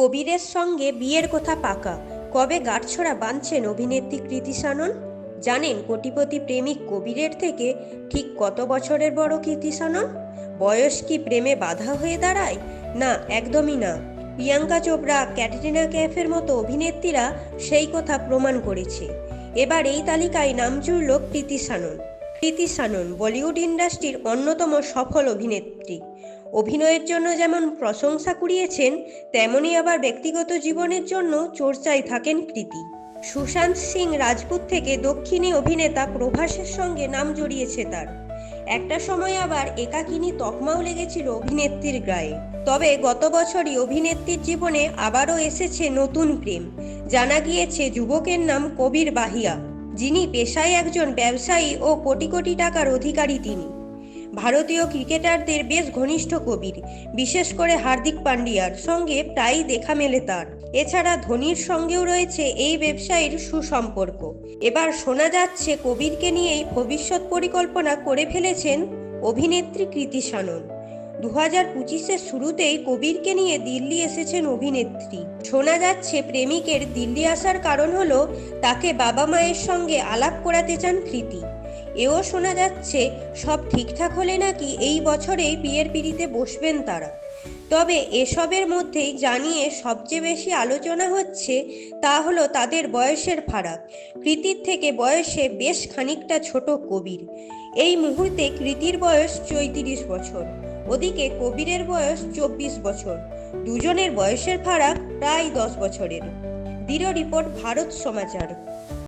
কবিরের সঙ্গে বিয়ের কথা পাকা। কবে গাঁটছড়া বাঁধছেন অভিনেত্রী কৃতি সানন? জানেন কোটিপতি প্রেমিক কবিরের থেকে ঠিক কত বছরের বড় কৃতি সানন? বয়স কি প্রেমে বাধা হয়ে দাঁড়ায়? না, একদমই না। প্রিয়াঙ্কা চোপড়া, ক্যাটরিনা ক্যাফের মতো অভিনেত্রীরা সেই কথা প্রমাণ করেছে। এবার এই তালিকায় নাম জুড়ল কৃতি সানন। কৃতি সানন, বলিউড ইন্ডাস্ট্রির অন্যতম সফল অভিনেত্রী। অভিনয়ের জন্য যেমন প্রশংসা কুড়িয়েছেন, তেমনি আবার ব্যক্তিগত জীবনের জন্য চর্চায় থাকেন কৃতি। সুশান্ত সিং রাজপুত থেকে দক্ষিণী অভিনেতা প্রভাসের সঙ্গে নাম জড়িয়েছে তার। একটা সময় আবার একাকিনী তকমাও লেগেছিল অভিনেত্রীর গায়ে। তবে গত বছরই অভিনেত্রীর জীবনে আবারও এসেছে নতুন প্রেম। জানা গিয়েছে যুবকের নাম কবির বাহিয়া, যিনি পেশায় একজন ব্যবসায়ী ও কোটি কোটি টাকার অধিকারী তিনি। ভারতীয় ক্রিকেটারদের বেশ ঘনিষ্ঠ কবির, বিশেষ করে হার্দিক পান্ডিয়ার সঙ্গে প্রায়ই দেখা মেলে তার। এছাড়া ধোনির সঙ্গেও রয়েছে এই ব্যবসায়ীর সুসম্পর্ক। এবার শোনা যাচ্ছে কবিরকে নিয়েই ভবিষ্যৎ পরিকল্পনা করে ফেলেছেন অভিনেত্রী কৃতি সানন। দু হাজার পঁচিশের শুরুতেই কবিরকে নিয়ে দিল্লি এসেছেন অভিনেত্রী। শোনা যাচ্ছে প্রেমিকের দিল্লি আসার কারণ হলো তাকে বাবা মায়ের সঙ্গে আলাপ করাতে চান কৃতি। এও শোনা যাচ্ছে, সব ঠিকঠাক হলে নাকি এই বছরেই বিয়ের পিড়িতে বসবেন তারা। তবে এসবের মধ্যেই জানিয়ে সবচেয়ে বেশি আলোচনা হচ্ছে তা হলো তাদের বয়সের ফারাক। কৃতির থেকে বয়সে বেশ খানিকটা ছোট কবির। এই মুহূর্তে কৃতির বয়স চৈত্রিশ বছর, ওদিকে কবিরের বয়স চব্বিশ বছর, দুজনের বয়সের ফারাক প্রায় দশ বছরের। দৃঢ় রিপোর্ট, ভারত সমাচার।